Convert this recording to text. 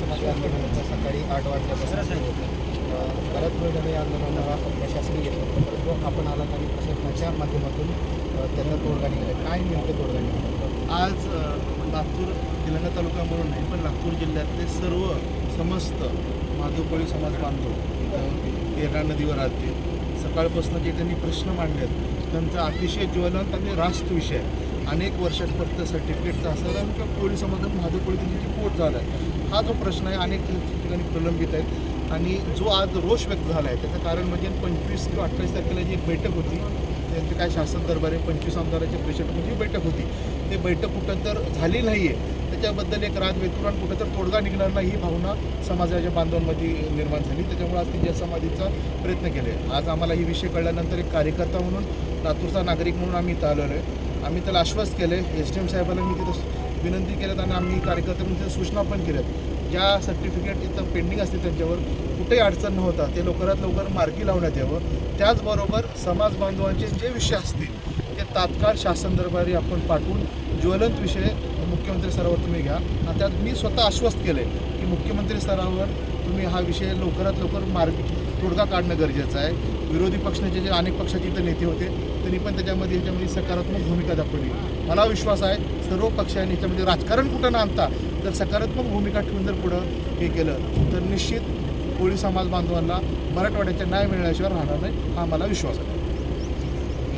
समाज आंदोलनाचं सकाळी आठ वाजल्यापासून परत होतं. वेळ आंदोलनाला प्रशासन घेतलं होतं. परंतु आपण आला आणि प्रशासनाच्या माध्यमातून त्यांना तोडगा निघाला. काय नेमकं तोडगा निघाला? आज लातूर निलंगा तालुका म्हणून नाही पण लातूर जिल्ह्यातले सर्व समस्त माधवकोळी समाज बांधव केरणा नदीवर राहते सकाळपासून जे त्यांनी प्रश्न मांडलेत त्यांचा अतिशय ज्वलंत आणि रास्त विषय अनेक वर्षांपर्यंत सर्टिफिकेटचा असेल आणि किंवा कोळी समाजात महाधवकोळी त्यांची पोट झाला आहे. हा जो प्रश्न आहे अनेक ठिकाणी प्रलंबित आहे. आणि जो आज रोष व्यक्त झाला आहे त्याचं कारण म्हणजे पंचवीस किंवा अठ्ठावीस तारखेला जी एक बैठक होती त्यांचे काय शासन दरबारी पंचवीस आमदाराच्या परिषदेची जी बैठक होती ते बैठक कुठं तर झाली नाही आहे त्याच्याबद्दल एक राज वेतुरान कुठं तर तोडगा निघणार नाही ही भावना समाजाच्या बांधवांमध्ये निर्माण झाली. त्याच्यामुळे आज ती समाधीचा प्रयत्न केले आज आम्हाला ही विषय कळल्यानंतर एक कार्यकर्ता म्हणून लातूरचा नागरिक म्हणून आम्ही इथं आलेलो आहे. आम्ही त्याला आश्वस्त केले. एस डी एम साहेबांना मी तिथं विनंती केल्यात आणि आम्ही कार्यकर्त्यांच्या तिथं सूचना पण केल्यात. ज्या सर्टिफिकेट इथं पेंडिंग असते त्यांच्यावर. कुठेही अडचण न होता ते लवकरात लवकर मार्गी लावण्यात यावं. त्याचबरोबर समाज बांधवांचे जे विषय असतील ते तात्काळ शासन दरबारी आपण पाठवून ज्वलंत विषय मुख्यमंत्री सरावर तुम्ही घ्या. आणि त्यात मी स्वतः आश्वस्त केलं आहे की मुख्यमंत्री स्तरावर तुम्ही हा विषय लवकरात लवकर मार्ग तोडगा काढणं गरजेचं आहे. विरोधी पक्षाचे जे अनेक पक्षाचे इथं नेते होते त्यांनी पण त्याच्यामध्ये याच्यामध्ये सकारात्मक भूमिका दाखवली. मला विश्वास आहे सर्व पक्षांनी याच्यामध्ये राजकारण कुठं न आणता जर सकारात्मक भूमिका ठेवून जर पुढं हे केलं तर निश्चित कोळी समाज बांधवांना मराठवाड्याच्या न्याय मिळण्याशिवाय राहणार नाही हा मला विश्वास आहे.